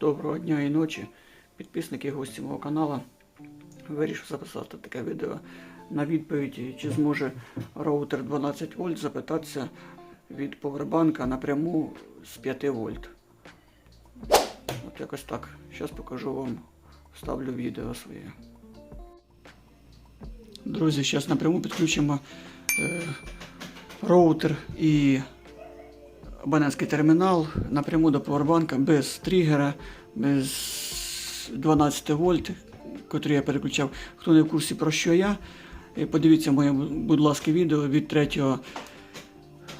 Доброго дня і ночі, підписники гості мого каналу. Вирішив записати таке відео на відповідь, чи зможе роутер 12 вольт запитатися від повербанка напряму з 5 вольт. От якось так. Зараз покажу вам, вставлю відео своє. Друзі, зараз напряму підключимо е, роутер і абонентський термінал напряму до повербанка без тригера, без 12 вольт, котрий я переключав. Хто не в курсі про що я, подивіться моє, будь ласка, відео від 3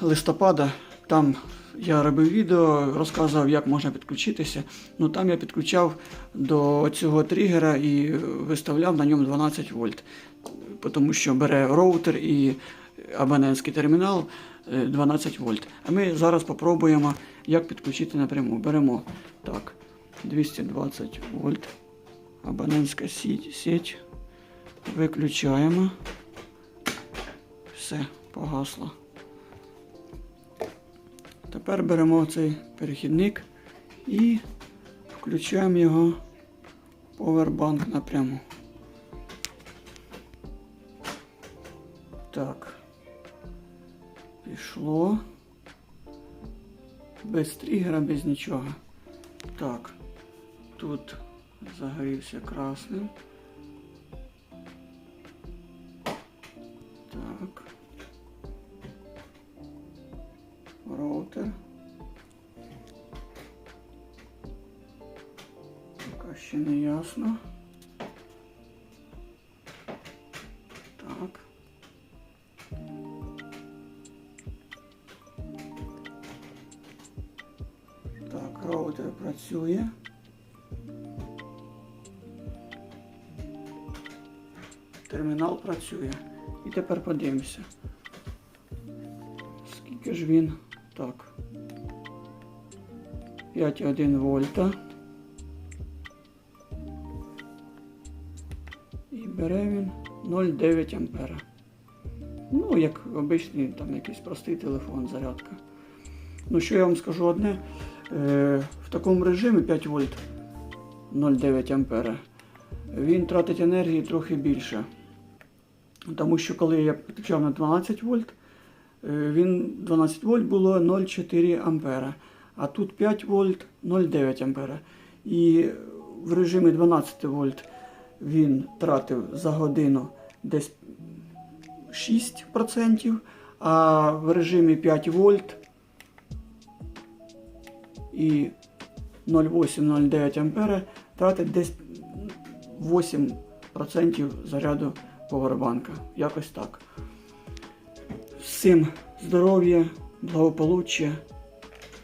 листопада. Там я робив відео, розказував, як можна підключитися. Ну там я підключав до цього тригера і виставляв на ньому 12 вольт. Тому що бере роутер і абонентський термінал е, 12 вольт. А ми зараз спробуємо, як підключити напряму. Беремо так, 220 вольт. Абонентська сіть, сеть. Виключаємо. Все, погасло. Тепер беремо цей перехідник і включаємо його повербанк напряму. Так. Пішло. Без тригера, без нічого. Так. Тут загорівся красним. Так. Роутер. Поки ще не ясно. Роутер працює. Термінал працює. І тепер подивимося. Скільки ж він? Так. 5,1 вольта. І бере він 0,9 ампера. Ну, як обичний там якийсь простий телефон, зарядка. Ну, що я вам скажу одне. Е, в такому режимі 5 вольт 0,9 ампера. Він тратить енергії трохи більше. Тому що коли я підключав на 12 вольт, е, він 12 вольт було 0,4 ампера. А тут 5 вольт 0,9 ампера. І в режимі 12 вольт він тратив за годину десь 6%, а в режимі 5 вольт і 0,8-0,9 ампера тратить десь 8% заряду повербанка. Якось так. Всім здоров'я, благополуччя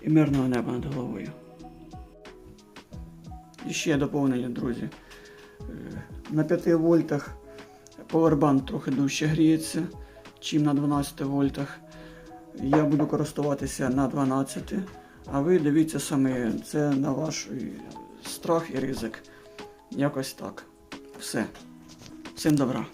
і мирного неба над головою. І ще доповнення, друзі. Е, На 5 вольтах повербанк трохи дужче гріється, чим на 12 вольтах. Я буду користуватися на 12, а ви дивіться самі, це на ваш страх і ризик. Якось так. Все. Всім добра.